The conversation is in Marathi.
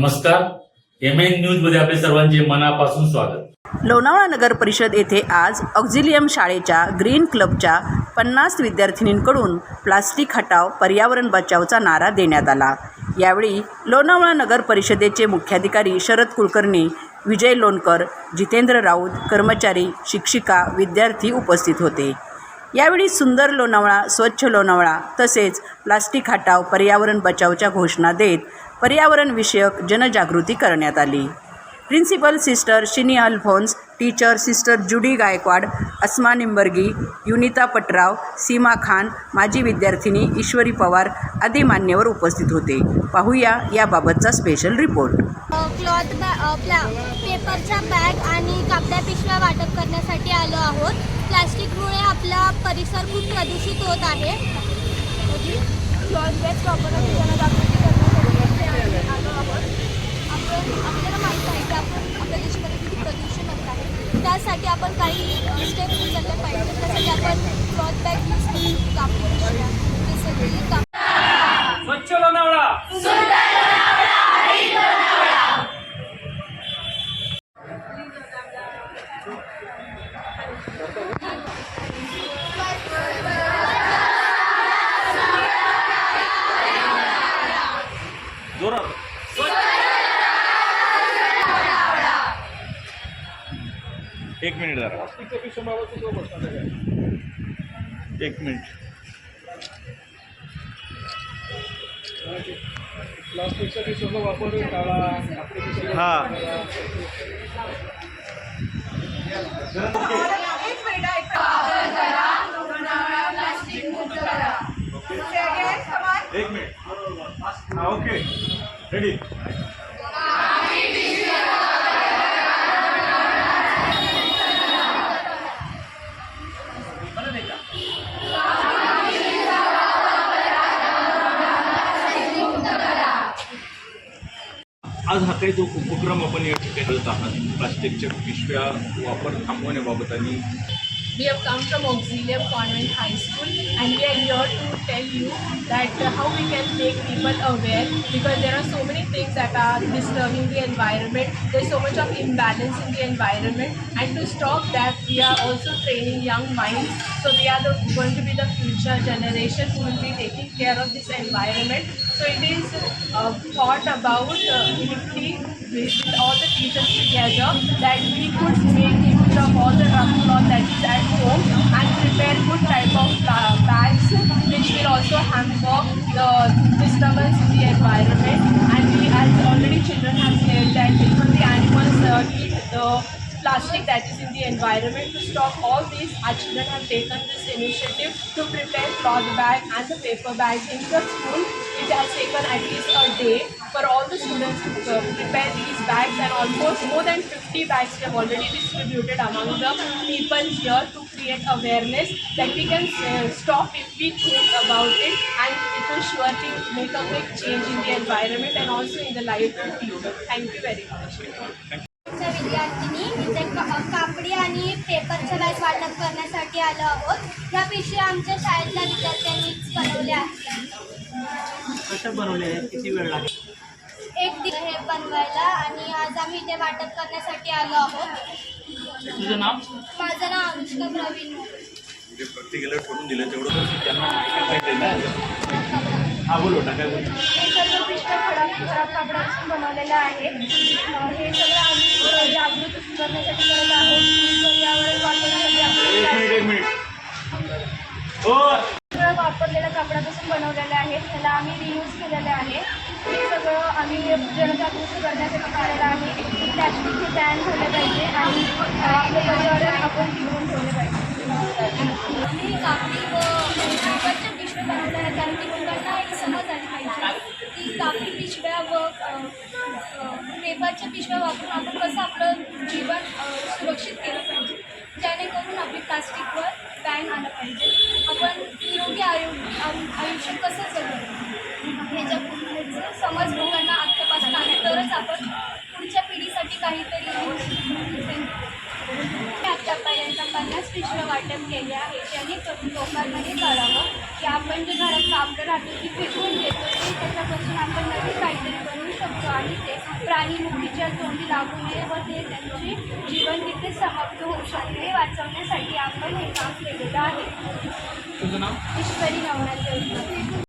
नमस्कार. एम एन न्यूजमध्ये आपले सर्वांचे मनापासून स्वागत. लोणावळा नगर परिषद येथे आज ऑक्झिलियम शाळेच्या ग्रीन क्लबच्या पन्नास विद्यार्थिनींकडून प्लास्टिक हटाव पर्यावरण बचावचा नारा देण्यात आला. यावेळी लोणावळा नगर परिषदेचे मुख्याधिकारी शरद कुलकर्णी विजय लोणकर जितेंद्र राऊत कर्मचारी शिक्षिका विद्यार्थी उपस्थित होते. यावेळी सुंदर लोणावळा स्वच्छ लोणावळा तसेच प्लास्टिक हटाव पर्यावरण बचावच्या घोषणा देत पर्यावरणविषयक जनजागृती करण्यात आली. Principal sister Shini Alphonse teacher sister Judy Gaikwad Asma Nimbargi युनिता पटराव सीमा खान माजी विद्यार्थिनी ईश्वरी पवार आदी मान्यवर उपस्थित होते. पाहूया याबाबतचा स्पेशल रिपोर्ट क्लॉथ बॅ पेपरच्या बॅग आणि कापड्या पिशव्या वाटप करण्यासाठी आलो आहोत. प्लास्टिकमुळे आपला परिसर खूप प्रदूषित होत आहे क्लॉथ बॅग वापरण्याची जनजागृती करण्यासाठी इथे आलो आहोत आपण आपल्याला माहीत आहे की आपण आपल्या देशामध्ये किती प्रदूषण होत आहे. त्यासाठी आपण काही स्टेप उचलल्या पाहिजे त्यासाठी आपण क्लॉथ बॅग यूज न्यूज दाखवू शकतो. ते सगळी एक मिनिट जरा. एक मिनिट. वापर हा. एक मिनिट. ओके. रेडी आज हा काही जो उपक्रम आपण या ठिकाणी आहात प्लास्टिकच्या पिशव्या वापर थांबवण्याबाबत आणि we have come from Auxilium convent high school and we are here to tell you that how we can make people aware because there are so many things that are disturbing the environment. There's so much of imbalance in the environment and to stop that we are also training young minds. So we are the, going to be the future generation who will be taking care of this environment. So it is uh, thought about uh, with all the teachers together that we could make use of all the cloth that is at home and prepare good type of uh, bags which will also hamper the disturbance in the environment. And we as already children have said that even the animals uh, eat the plastic that is in the environment to stop all these. Our children have taken this initiative to prepare cloth bag and the paper bags in the school it has taken at least a day for all the students to prepare these bags and almost more than 50 bags we have already distributed among the people here to create awareness that we can stop if we think about it and it will surely make a big change in the environment and also in the life of people. Thank you very much. विद्यार्थिनी इथे क- कापडी आणि पेपरचं बॅग वाटप करण्यासाठी आलो आहोत या पिशव्या आमच्या शाळेतल्या विद्यार्थ्यांनीच बनवल्या आहेत कशा बनवले आहेत? किती वेळ लागेल? एक दिवस हे बनवायला आणि आज आम्ही इथे वाटप करण्यासाठी आलो आहोत. तुझं नाव? माझं नाव अनुष्का प्रवीण. जे प्रत्येकाला ठरवून दिलं तेवढं त्यांना हा बोल हे सर्व खराब कापडापासून बनवलेलं आहे. हे सगळं आम्ही जागृत करण्यासाठी करत आहोत. पर्यावरण वाचवण्यासाठी एक आपण मिनिट एक मिनिट. हो. सगळं वापरलेल्या कापडापासून बनवलेलं आहे त्याला आम्ही रियूज केलेलं आहे. हे सगळं आम्ही जनजागृती करण्यासाठी केलेलं आहे. प्लॅस्टिकचे बॅन झाले पाहिजे आणि आपलं पर्यावरण आपण टिकवून ठेवले पाहिजे. आम्ही कापडी व पेपरच्या पिशव्या बनवल्या आहेत. कारण की लोकांना एक समज आली पाहिजे की कापडी पिशव्या व पेपरच्या पिशव्या वापरून आपण कसं आपलं जीवन सुरक्षित केलं पाहिजे. जेणेकरून आपली प्लास्टिकवर बॅन आलं पाहिजे आपण निरोगी आयु आयु- आयुष्य कसं जगू ह्याच्या ह्याचं समज लोकांना आत्तापासून आहे तरच आपण पन्नास पिशव्या वाटप केले आहे जेणेकरून लोकांमध्ये कळावं. की आपण जे घरात कापडं राहतो ती फेकून देतो ते त्याच्यापासून आपण नवीन काहीतरी बनवू शकतो आणि ते प्राणीमुखीच्या तोंडी लागू नये व ते त्यांचे जीवन तिथे समाप्त होऊ शकते. हे वाचवण्यासाठी आपण हे काम केलेलं आहे. ईश्वरी नवनाथ